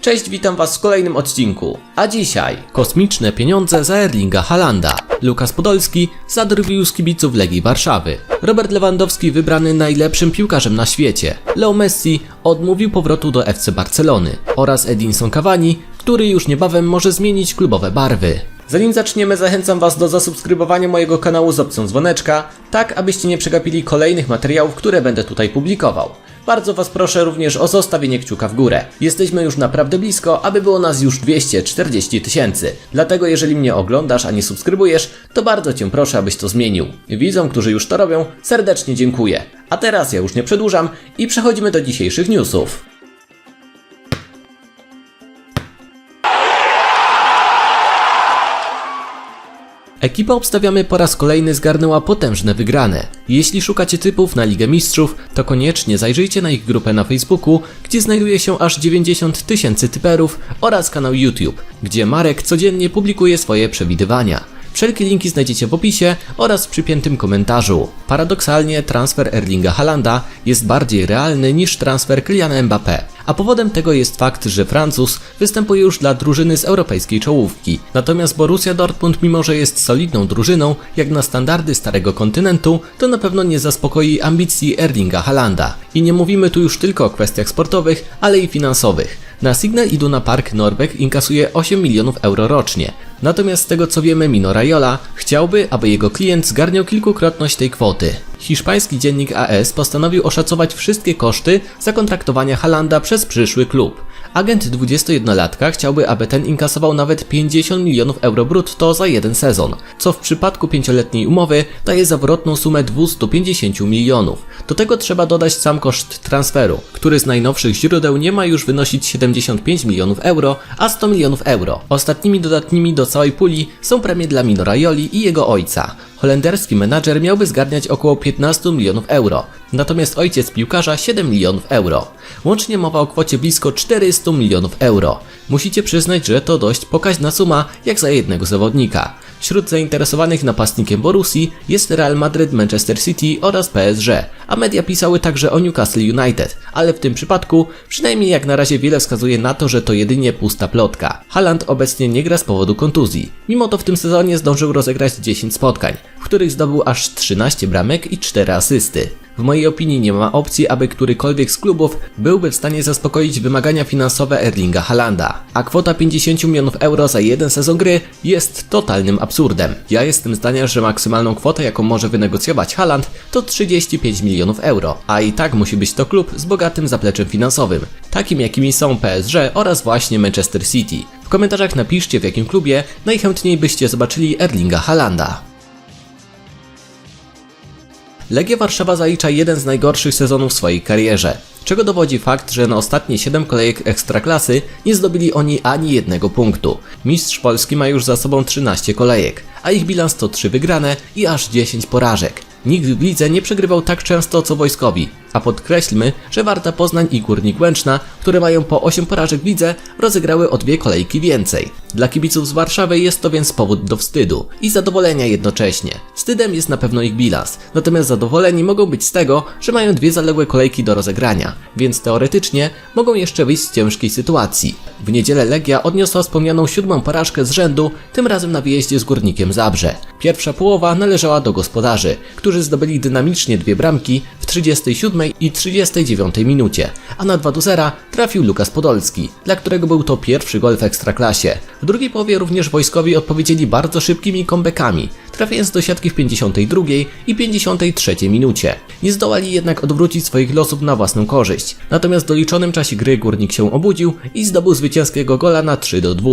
Cześć, witam was w kolejnym odcinku. A dzisiaj kosmiczne pieniądze za Erlinga Halanda. Lukas Podolski zadrwił z kibiców Legii Warszawy. Robert Lewandowski wybrany najlepszym piłkarzem na świecie. Leo Messi odmówił powrotu do FC Barcelony. Oraz Edinson Cavani, który już niebawem może zmienić klubowe barwy. Zanim zaczniemy, zachęcam Was do zasubskrybowania mojego kanału z opcją dzwoneczka, tak abyście nie przegapili kolejnych materiałów, które będę tutaj publikował. Bardzo Was proszę również o zostawienie kciuka w górę. Jesteśmy już naprawdę blisko, aby było nas już 240 tysięcy. Dlatego jeżeli mnie oglądasz, a nie subskrybujesz, to bardzo Cię proszę, abyś to zmienił. Widzom, którzy już to robią, serdecznie dziękuję. A teraz ja już nie przedłużam i przechodzimy do dzisiejszych newsów. Ekipa obstawiamy po raz kolejny zgarnęła potężne wygrane. Jeśli szukacie typów na Ligę Mistrzów, to koniecznie zajrzyjcie na ich grupę na Facebooku, gdzie znajduje się aż 90 tysięcy typerów oraz kanał YouTube, gdzie Marek codziennie publikuje swoje przewidywania. Wszelkie linki znajdziecie w opisie oraz w przypiętym komentarzu. Paradoksalnie transfer Erlinga Halanda jest bardziej realny niż transfer Kyliana Mbappé, a powodem tego jest fakt, że Francuz występuje już dla drużyny z europejskiej czołówki. Natomiast Borussia Dortmund, mimo że jest solidną drużyną, jak na standardy starego kontynentu, to na pewno nie zaspokoi ambicji Erlinga Halanda. I nie mówimy tu już tylko o kwestiach sportowych, ale i finansowych. Na Signal Iduna Park Norweg inkasuje 8 milionów euro rocznie. Natomiast z tego co wiemy, Mino Raiola chciałby, aby jego klient zgarniał kilkukrotność tej kwoty. Hiszpański dziennik AS postanowił oszacować wszystkie koszty zakontraktowania Halanda przez przyszły klub. Agent 21-latka chciałby, aby ten inkasował nawet 50 milionów euro brutto za jeden sezon, co w przypadku pięcioletniej umowy daje zawrotną sumę 250 milionów. Do tego trzeba dodać sam koszt transferu, który z najnowszych źródeł nie ma już wynosić 75 milionów euro, a 100 milionów euro. Ostatnimi dodatnimi do całej puli są premie dla Mino Raioli i jego ojca. Holenderski menadżer miałby zgarniać około 15 milionów euro, natomiast ojciec piłkarza 7 milionów euro. Łącznie mowa o kwocie blisko 400 milionów euro. Musicie przyznać, że to dość pokaźna suma jak za jednego zawodnika. Wśród zainteresowanych napastnikiem Borussii jest Real Madrid, Manchester City oraz PSG, a media pisały także o Newcastle United, ale w tym przypadku przynajmniej jak na razie wiele wskazuje na to, że to jedynie pusta plotka. Haaland obecnie nie gra z powodu kontuzji. Mimo to w tym sezonie zdążył rozegrać 10 spotkań, w których zdobył aż 13 bramek i 4 asysty. W mojej opinii nie ma opcji, aby którykolwiek z klubów byłby w stanie zaspokoić wymagania finansowe Erlinga Halanda, a kwota 50 milionów euro za jeden sezon gry jest totalnym absurdem. Ja jestem zdania, że maksymalną kwotę, jaką może wynegocjować Haland, to 35 milionów euro, a i tak musi być to klub z bogatym zapleczem finansowym, takim jakimi są PSG oraz właśnie Manchester City. W komentarzach napiszcie w jakim klubie najchętniej byście zobaczyli Erlinga Halanda. Legia Warszawa zalicza jeden z najgorszych sezonów w swojej karierze, czego dowodzi fakt, że na ostatnie 7 kolejek Ekstraklasy nie zdobyli oni ani jednego punktu. Mistrz Polski ma już za sobą 13 kolejek, a ich bilans to 3 wygrane i aż 10 porażek. Nikt w lidze nie przegrywał tak często co wojskowi, a podkreślmy, że Warta Poznań i Górnik Łęczna, które mają po 8 porażek w lidze, rozegrały o dwie kolejki więcej. Dla kibiców z Warszawy jest to więc powód do wstydu i zadowolenia jednocześnie. Wstydem jest na pewno ich bilans, natomiast zadowoleni mogą być z tego, że mają dwie zaległe kolejki do rozegrania, więc teoretycznie mogą jeszcze wyjść z ciężkiej sytuacji. W niedzielę Legia odniosła wspomnianą siódmą porażkę z rzędu, tym razem na wyjeździe z Górnikiem Zabrze. Pierwsza połowa należała do gospodarzy, którzy zdobyli dynamicznie dwie bramki w 37 i 39 minucie, a na 2 do 0 trafił Lukas Podolski, dla którego był to pierwszy gol w Ekstraklasie. W drugiej połowie również wojskowi odpowiedzieli bardzo szybkimi comebackami, trafiając do siatki w 52 i 53 minucie. Nie zdołali jednak odwrócić swoich losów na własną korzyść. Natomiast w doliczonym czasie gry Górnik się obudził i zdobył zwycięskiego gola na 3 do 2.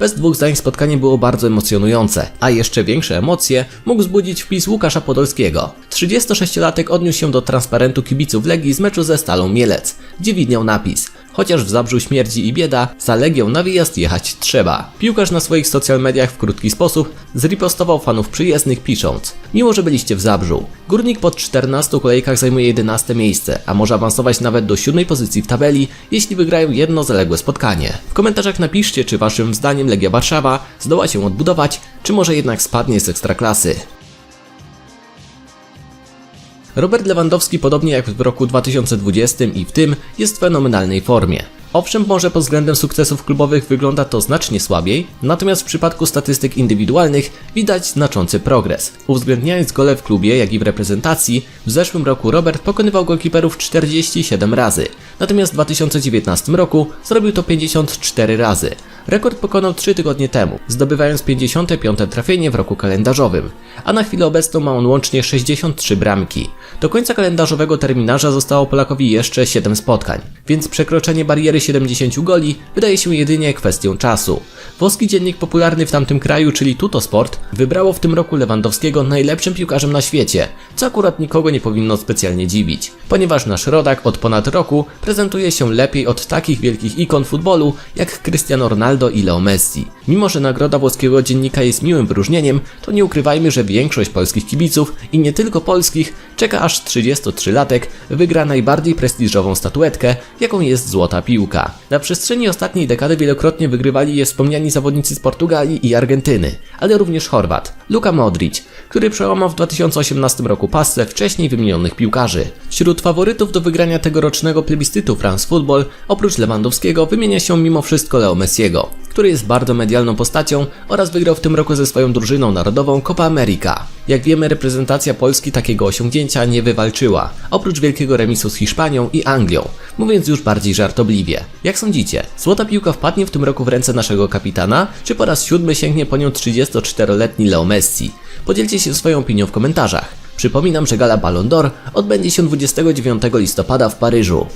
Bez dwóch zdań spotkanie było bardzo emocjonujące, a jeszcze większe emocje mógł zbudzić wpis Łukasza Podolskiego. 36-latek odniósł się do transparentu kibiców Legii z meczu ze Stalą Mielec, gdzie widniał napis Chociaż w Zabrzu śmierdzi i bieda, za Legią na wyjazd jechać trzeba. Piłkarz na swoich social mediach w krótki sposób zripostował fanów przyjezdnych pisząc Miło, że byliście w Zabrzu. Górnik po 14 kolejkach zajmuje 11 miejsce, a może awansować nawet do 7 pozycji w tabeli, jeśli wygrają jedno zaległe spotkanie. W komentarzach napiszcie, czy waszym zdaniem Legia Warszawa zdoła się odbudować, czy może jednak spadnie z ekstraklasy. Robert Lewandowski, podobnie jak w roku 2020 i w tym, jest w fenomenalnej formie. Owszem, może pod względem sukcesów klubowych wygląda to znacznie słabiej, natomiast w przypadku statystyk indywidualnych widać znaczący progres. Uwzględniając gole w klubie, jak i w reprezentacji, w zeszłym roku Robert pokonywał golkiperów 47 razy, natomiast w 2019 roku zrobił to 54 razy. Rekord pokonał 3 tygodnie temu, zdobywając 55 trafienie w roku kalendarzowym, a na chwilę obecną ma on łącznie 63 bramki. Do końca kalendarzowego terminarza zostało Polakowi jeszcze 7 spotkań, więc przekroczenie bariery 70 goli wydaje się jedynie kwestią czasu. Włoski dziennik popularny w tamtym kraju, czyli Tutosport, wybrało w tym roku Lewandowskiego najlepszym piłkarzem na świecie, co akurat nikogo nie powinno specjalnie dziwić, ponieważ nasz rodak od ponad roku prezentuje się lepiej od takich wielkich ikon futbolu jak Cristiano Ronaldo i Leo Messi. Mimo, że nagroda włoskiego dziennika jest miłym wyróżnieniem, to nie ukrywajmy, że większość polskich kibiców i nie tylko polskich czeka aż 33-latek wygra najbardziej prestiżową statuetkę, jaką jest złota piłka. Na przestrzeni ostatniej dekady wielokrotnie wygrywali je wspomniani zawodnicy z Portugalii i Argentyny, ale również Chorwat, Luka Modric, który przełamał w 2018 roku pasę wcześniej wymienionych piłkarzy. Wśród faworytów do wygrania tegorocznego plebiscytu France Football, oprócz Lewandowskiego, wymienia się mimo wszystko Leo Messiego, który jest bardzo medialną postacią oraz wygrał w tym roku ze swoją drużyną narodową Copa America. Jak wiemy, reprezentacja Polski takiego osiągnięcia nie wywalczyła, oprócz wielkiego remisu z Hiszpanią i Anglią, mówiąc już bardziej żartobliwie. Jak sądzicie, złota piłka wpadnie w tym roku w ręce naszego kapitana, czy po raz siódmy sięgnie po nią 34-letni Leo Messi? Podzielcie się swoją opinią w komentarzach. Przypominam, że gala Ballon d'Or odbędzie się 29 listopada w Paryżu.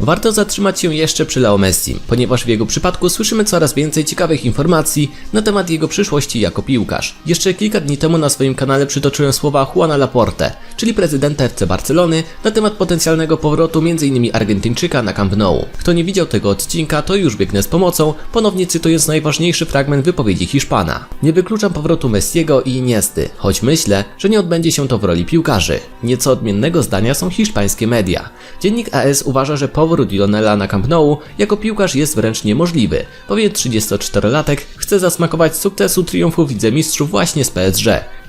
Warto zatrzymać się jeszcze przy Leo Messi, ponieważ w jego przypadku słyszymy coraz więcej ciekawych informacji na temat jego przyszłości jako piłkarz. Jeszcze kilka dni temu na swoim kanale przytoczyłem słowa Juana Laporte, czyli prezydenta FC Barcelony, na temat potencjalnego powrotu m.in. Argentyńczyka na Camp Nou. Kto nie widział tego odcinka, to już biegnę z pomocą, ponownie cytując najważniejszy fragment wypowiedzi Hiszpana. Nie wykluczam powrotu Messiego i Iniesty, choć myślę, że nie odbędzie się to w roli piłkarzy. Nieco odmiennego zdania są hiszpańskie media. Dziennik AS uważa, że powrót Lionela na Camp Nou jako piłkarz jest wręcz niemożliwy, bowiem 34-latek chce zasmakować sukcesu triumfu wicemistrzów właśnie z PSG,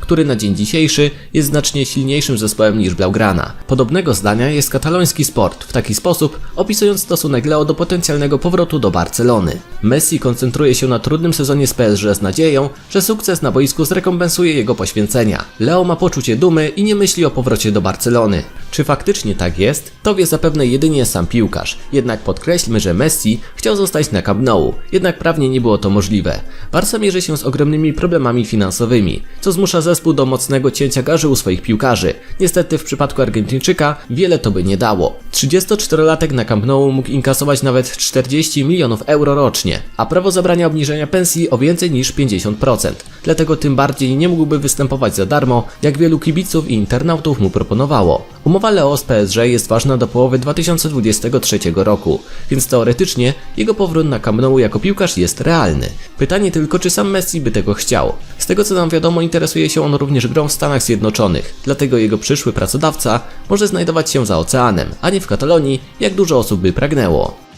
który na dzień dzisiejszy jest znacznie silniejszym zespołem niż Blaugrana. Podobnego zdania jest kataloński sport, w taki sposób opisując stosunek Leo do potencjalnego powrotu do Barcelony. Messi koncentruje się na trudnym sezonie z PSG z nadzieją, że sukces na boisku zrekompensuje jego poświęcenia. Leo ma poczucie dumy i nie myśli o powrocie do Barcelony. Czy faktycznie tak jest? To wie zapewne jedynie sam piłkarz. Jednak podkreślmy, że Messi chciał zostać na Camp Nou, jednak prawnie nie było to możliwe. Barca mierzy się z ogromnymi problemami finansowymi, co zmusza zespół do mocnego cięcia garzy u swoich piłkarzy. Niestety w przypadku Argentyńczyka wiele to by nie dało. 34-latek na Camp Nou mógł inkasować nawet 40 milionów euro rocznie, a prawo zabrania obniżenia pensji o więcej niż 50%. Dlatego tym bardziej nie mógłby występować za darmo, jak wielu kibiców i internautów mu proponowało. Umowa Leo z PSG jest ważna do połowy 2023 roku, więc teoretycznie jego powrót na Camp Nou jako piłkarz jest realny. Pytanie tylko, czy sam Messi by tego chciał. Z tego co nam wiadomo, interesuje się on również grą w Stanach Zjednoczonych, dlatego jego przyszły pracodawca może znajdować się za oceanem, a nie w Katalonii, jak dużo osób by pragnęło.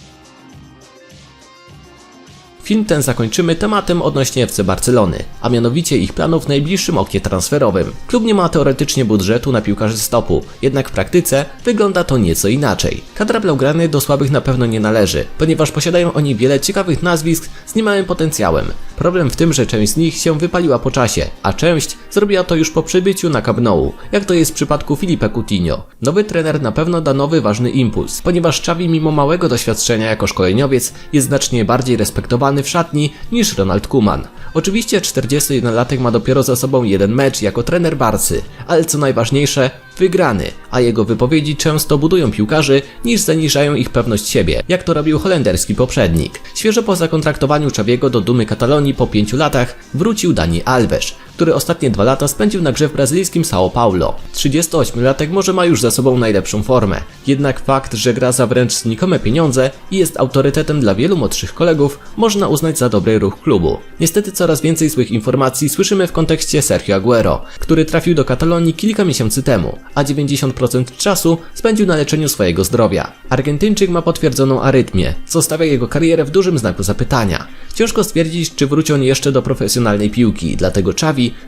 Film ten zakończymy tematem odnośnie FC Barcelony, a mianowicie ich planów w najbliższym oknie transferowym. Klub nie ma teoretycznie budżetu na piłkarzy stopu, jednak w praktyce wygląda to nieco inaczej. Kadra Blaugrany do słabych na pewno nie należy, ponieważ posiadają oni wiele ciekawych nazwisk z niemałym potencjałem. Problem w tym, że część z nich się wypaliła po czasie, a część zrobiła to już po przybyciu na Camp jak to jest w przypadku Filipe Coutinho. Nowy trener na pewno da nowy ważny impuls, ponieważ Xavi mimo małego doświadczenia jako szkoleniowiec jest znacznie bardziej respektowany w szatni niż Ronald Koeman. Oczywiście 41-latek ma dopiero za sobą jeden mecz jako trener Barcy, ale co najważniejsze, wygrany, a jego wypowiedzi często budują piłkarzy niż zaniżają ich pewność siebie, jak to robił holenderski poprzednik. Świeżo po zakontraktowaniu Czawiego do Dumy Katalonii po pięciu latach wrócił Dani Alves, który ostatnie dwa lata spędził na grze w brazylijskim São Paulo. 38-latek może ma już za sobą najlepszą formę, jednak fakt, że gra za wręcz znikome pieniądze i jest autorytetem dla wielu młodszych kolegów, można uznać za dobry ruch klubu. Niestety coraz więcej złych informacji słyszymy w kontekście Sergio Aguero, który trafił do Katalonii kilka miesięcy temu, a 90% czasu spędził na leczeniu swojego zdrowia. Argentyńczyk ma potwierdzoną arytmię, co stawia jego karierę w dużym znaku zapytania. Ciężko stwierdzić, czy wróci on jeszcze do profesjonalnej piłki, dlatego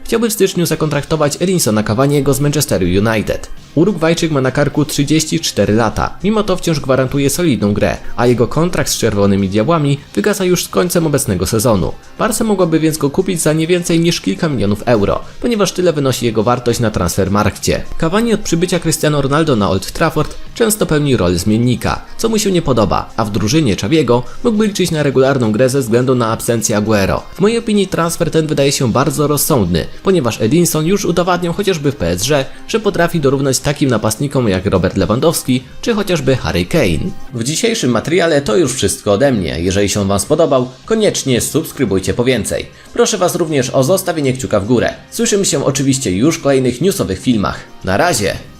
Chciałby w styczniu zakontraktować Edinsona Cavaniego z Manchesteru United. Urugwajczyk ma na karku 34 lata, mimo to wciąż gwarantuje solidną grę, a jego kontrakt z Czerwonymi Diabłami wygasa już z końcem obecnego sezonu. Barca mogłaby więc go kupić za nie więcej niż kilka milionów euro, ponieważ tyle wynosi jego wartość na Transfermarkcie. Cavani od przybycia Cristiano Ronaldo na Old Trafford często pełni rolę zmiennika, co mu się nie podoba, a w drużynie Czawiego mógłby liczyć na regularną grę ze względu na absencję Aguero. W mojej opinii transfer ten wydaje się bardzo rozsądny, ponieważ Edinson już udowadniał chociażby w PSG, że potrafi dorównać takim napastnikom jak Robert Lewandowski czy chociażby Harry Kane. W dzisiejszym materiale to już wszystko ode mnie. Jeżeli się Wam spodobał, koniecznie subskrybujcie po więcej. Proszę Was również o zostawienie kciuka w górę. Słyszymy się oczywiście już w kolejnych newsowych filmach. Na razie!